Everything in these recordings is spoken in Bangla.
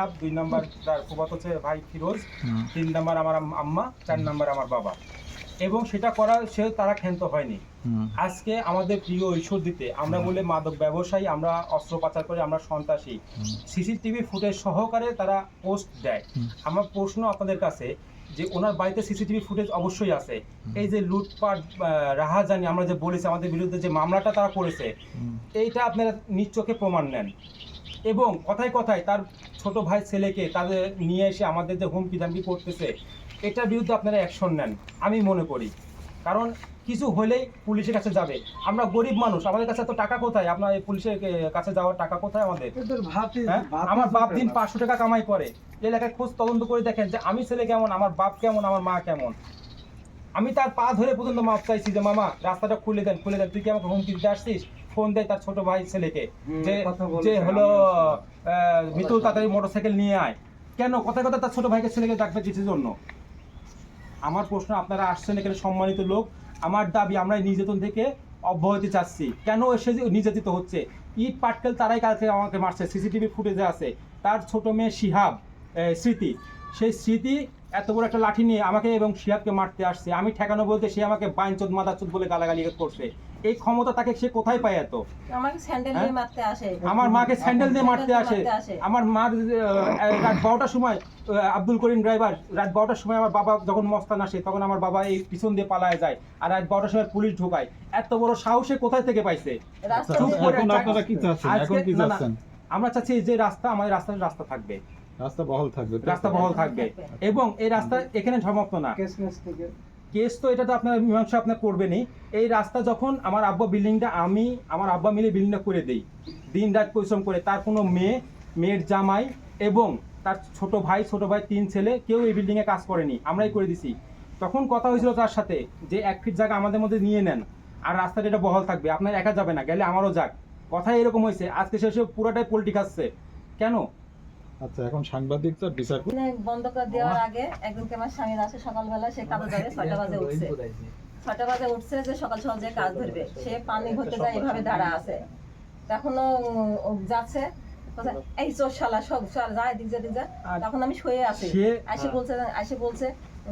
শিহাব দুই নাম্বার তার ফুফাতো হচ্ছে ভাই ফিরোজ তিন নাম্বার আমার আম্মা চার নাম্বার আমার বাবা। এবং সেটা করা সে তারা ক্ষান্ত হয়নি। আজকে আমাদের প্রিয় ঈশ্বর দিতে আমরা বলে মাদক ব্যবসায়ী আমরা অস্ত্র পাচার করে আমরা সন্ত্রাসী। সিসিটিভি ফুটেজ সহকারে তারা পোস্ট দেয়। আমার প্রশ্ন আপনাদের কাছে যে ওনার বাড়িতে সিসিটিভি ফুটেজ অবশ্যই আছে। এই যে লুটপাট রাহাজানি আমরা যে বলেছি আমাদের বিরুদ্ধে যে মামলাটা তারা করেছে। এইটা আপনারা নিজ চোখে প্রমাণ নেন। এবং কথায় কথায় তার ছোট ভাই ছেলেকে তাদের নিয়ে এসে আমাদের যে হুমকি ধামকি করতেছে এটার বিরুদ্ধে আপনারা অ্যাকশন নেন আমি মনে করি। কারণ কিছু হলেই পুলিশের কাছে যাবে। আমরা গরিব মানুষ আমাদের কাছে তো টাকা কোথায়? আপনার এই পুলিশের কাছে যাওয়ার টাকা কোথায় আমাদের? হ্যাঁ? আমার বাপ দিন পাঁচশো টাকা কামাই করে। এলাকায় খোঁজ তদন্ত করে দেখেন যে আমি ছেলে কেমন আমার বাপ কেমন আমার মা কেমন। আমি তার পা ধরে পর্যন্ত মাপ চাইছি যে মামা রাস্তাটা খুলে দেন খুলে দেন। তুই কি আমাকে হুমকি দিতে আসছিস? ফোন দেয় তার ছোট ভাই ছেলেকে। যে যে হলো মিতুল তাড়াতাড়ি মোটরসাইকেল নিয়ে আয়। কেন? কথা কথা তার ছোট ভাইকে ছেলেকে ডাকবে কিসের জন্য। আমার প্রশ্ন আপনারা আসছেন এখানে সম্মানিত লোক। আমার দাবি আমরা নির্যাতন থেকে অব্যাহতি চাচ্ছি। কেন এসে নির্যাতিত হচ্ছে? ইট পাটকেল তারাই কালকে আমাকে মারছে। সিসিটিভি ফুটেজে আছে। তার ছোট মেয়ে শিহাব স্মৃতি। সেই স্মৃতি এত বড় একটা লাঠি নিয়ে আমাকে এবং শিহাবকে মারতে আসছে। আমি ঠেকানো বলতে সে আমাকে বাইনচোদ মাদাচোদ বলে গালাগালি করছে। এই ক্ষমতা তাকে সে কোথায় পায় এত? আমাকে স্যান্ডেল হ্যাঁ? দিয়ে মারতে আসে। আমার মাকে স্যান্ডেল দিয়ে মারতে আসে। আমার মার রাত বারোটার সময় আব্দুল করিম ড্রাইভার রাত বারোটার সময় আমার বাবা যখন মস্তান আসে তখন আমার বাবা এই পিছন দিয়ে পালায় যায় আর রাত বারোটার সময় পুলিশ ঢোকায়। এত বড় সাহসে কোথায় থেকে পাইছে? আমরা চাচ্ছি যে রাস্তা আমাদের রাস্তার রাস্তা থাকবে। রাস্তা বহল থাকবে রাস্তা বহল থাকবে। এবং এই রাস্তা এখানে সমাপ্ত না। কেস তো এটা তো আপনার মীমাংসা আপনার করবেনই এই রাস্তা যখন আমার আব্বা বিল্ডিংটা আমি আমার আব্বা মিলে বিল্ডিংটা করে দেই। দিন রাত পরিশ্রম করে। তার কোনো মেয়ে মেয়ের জামাই এবং তার ছোট ভাই ছোট ভাই তিন ছেলে কেউ এই বিল্ডিংয়ে কাজ করেনি। আমরাই করে দিছি। তখন কথা হয়েছিল তার সাথে যে এক ফিট জায়গা আমাদের মধ্যে নিয়ে নেন। আর রাস্তাটা এটা বহল থাকবে। আপনার একা যাবে না গেলে আমারও যাক। কথা এরকম হয়েছে। আজকে শেষে পুরোটাই পোল্ট্রি খাচ্ছে কেন? আচ্ছা এখন সাংবাদিকটা বিচার করুন। মানে বন্ধ করে দেওয়ার আগে একদিনকে আমার স্বামীর আসে সকালবেলা সে কাজে যাবে ছয়টা বাজে উঠছে। ছয়টা বাজে উঠছে যে সকাল সকাল যে কাজ ধরবে সে পানি ভরতে যায় এভাবে দাঁড়া আছে। তখনও ও যাচ্ছে। বলছে, এই চোর শালা সব চল যায় দিক যা দিক যা। তখন আমি শুয়ে আছি। সে- আসে বলছে আসে বলছে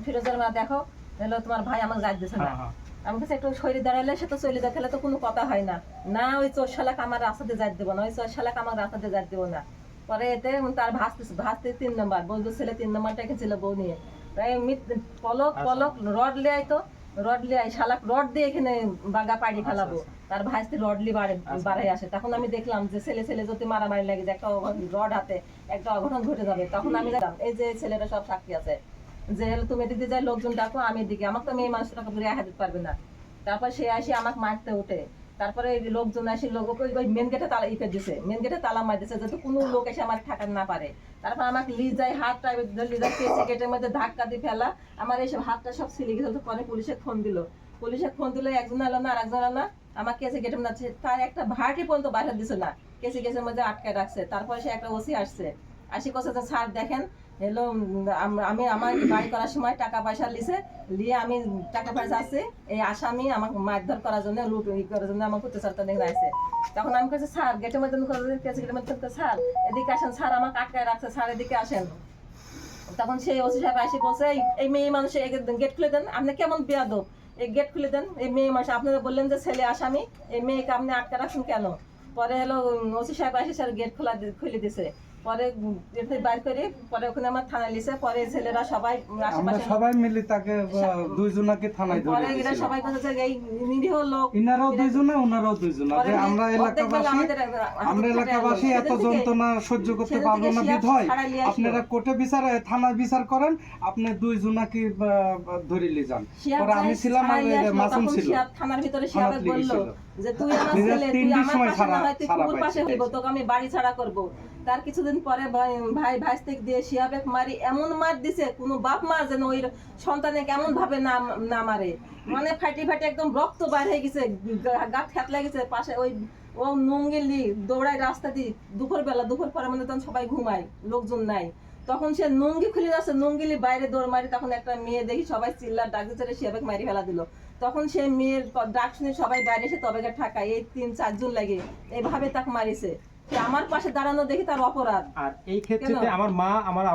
ফিরোজের মা দেখো হলো তোমার ভাই আমাকে যাই দিছে না। হ্যাঁ, হ্যাঁ। আমি কাছে একটু শরীর দাঁড়ালে সে তো চলে যায় তাহলে তো কোনো কথা হয় না। না ওই চোর শালাক আমার রাস্তাতে যাই দেবো না ওই চোর শালাক আমার রাস্তাতে যাই দেবো না। পরে এতে তার ভাসতে ভাসতে তিন নম্বর বন্ধু ছেলে তিন নম্বরটা ছিল বউ নিয়ে। তাই মিথ- পলক পলক রড লিয়ে তো রড লিয়ে আই, শালাক রড দিয়ে এখানে বাগা পাড়ি ফেলাবো। তার ভাইস্তি রড লি বাড়ে বাড়াই আসে। তখন আমি দেখলাম যে ছেলে ছেলে যদি মারামারি লাগে যে একটা রড হাতে একটা অঘটন ঘটে যাবে তখন আমি দেখলাম এই যে ছেলেরা সব সাক্ষী আছে। যে হলো তুমি এদিকে যাই লোকজন ডাকো আমি এদিকে আমাকে তো মেয়ে মানুষটাকে বুড়ি হাতে পারবে না। তারপর সে আসি আমাকে মারতে উঠে। তারপরে এই লোকজন আসি, লোক ওই মেন গেটে তালা ইতে দিছে। মেন গেটে তালা মার দিছে, যাতে কোনো লোক এসে আমার ঠাকার না পারে। তারপর আমাকে লিজাই হাত লিজাই পেয়েছে গেটের মধ্যে ধাক্কা দিয়ে ফেলা। আমার এইসব হাতটা সব সিলে গেছে, তো পরে পুলিশে ফোন দিল। পুলিশে ফোন দিলে একজন এলো না আর একজন এলো না। আমাকে কেসে গেটের মধ্যে। তার একটা ভাড়াটি পর্যন্ত বাইরে দিছে না। কেসে গেছের মধ্যে আটকে রাখছে। তারপরে সে একটা ওসি আসছে। আসি কথা স্যার, দেখেন উম, আম- আমি আমার বাড়ি করার সময় টাকা পয়সা লিছে লিয়ে আমি টাকা পয়সা আছে এই আসামি আমাকে মারধর করার জন্য লুট ই করার জন্য করতে স্যার দেখে আসছে তখন আমি কাছে স্যার গেটের মধ্যে গেটের মধ্যে স্যার এদিকে আসেন স্যার আমাকে আটকায় রাখছে স্যার এদিকে আসেন। তখন সেই ওসি সাহেব এসে বলছে "এই- মেয়ে মানুষ গেট খুলে দেন আপনি কেমন বেয়াদব? এই গেট খুলে দেন এই মেয়ে মানুষ আপনারা বললেন যে ছেলে আসামি এই মেয়েকে আপনি আটকে রাখছেন কেন? পরে হলো ওসি সাহেব এসে স্যার গেট খোলা খুলে দিছে। পরে বাইর করে পরে ওখানে আমার থানায় লিছে পরে ছেলেরা সবাই আশেপাশে সবাই মিলে তাকে দুইজনাকে থানায় ধরে পরে এরা সবাই যে এই নিরীহ লোক ইনারাও দুইজনা ওনারাও দুইজনা। পরে যে আমরা এলাকাবাসী আমরা এলাকাবাসী এত যন্ত্রণা সহ্য করতে পারব না বিধয়। আপনারা কোর্টে বিচার থানায় বিচার করেন আপনি দুইজনাকে ধরে নিয়ে যান। পরে আমি ছিলাম আর মাসুম ছিল। থানার ভিতরে শিয়াবে বলল যে তুই আমার ছেলে তুই আমার পাশে হয় তুই পাশে হইব তোকে আমি বাড়ি ছাড়া করব। তার কিছুদিন পরে ভাই ভাই ভাইস্তিক দিয়ে শিয়াবে মারি, এমন মার দিছে, কোনো বাপ মা যেন ওই সন্তানে কেমন ভাবে না না মারে। মানে ফাটি ফাটি একদম রক্ত বাইর হয়ে গেছে, গা- ঠেত গেছে, পাশে ওই ও নুঙ্গিলি দৌড়ায় রাস্তা দিয়ে দুপুর বেলা দুপুর পরে মানে তখন সবাই ঘুমায়, লোকজন নাই। তখন সে নুঙ্গি খুলে যাচ্ছে নুঙ্গিলি বাইরে দৌড় মারি, তখন একটা মেয়ে দেখি সবাই চিল্লার ডাক দিচ্ছে শিয়াবেক মারি ফেলা দিল। তখন সে মেয়ের ডাক শুনে সবাই বাইরে এসে তবে ঠাকায়, এই তিন চারজন লাগে এইভাবে তাকে মারিছে। আমার পাশে দাঁড়ানো দেখি তার অপরাধ। আর এই ক্ষেত্রে আমার মা আমার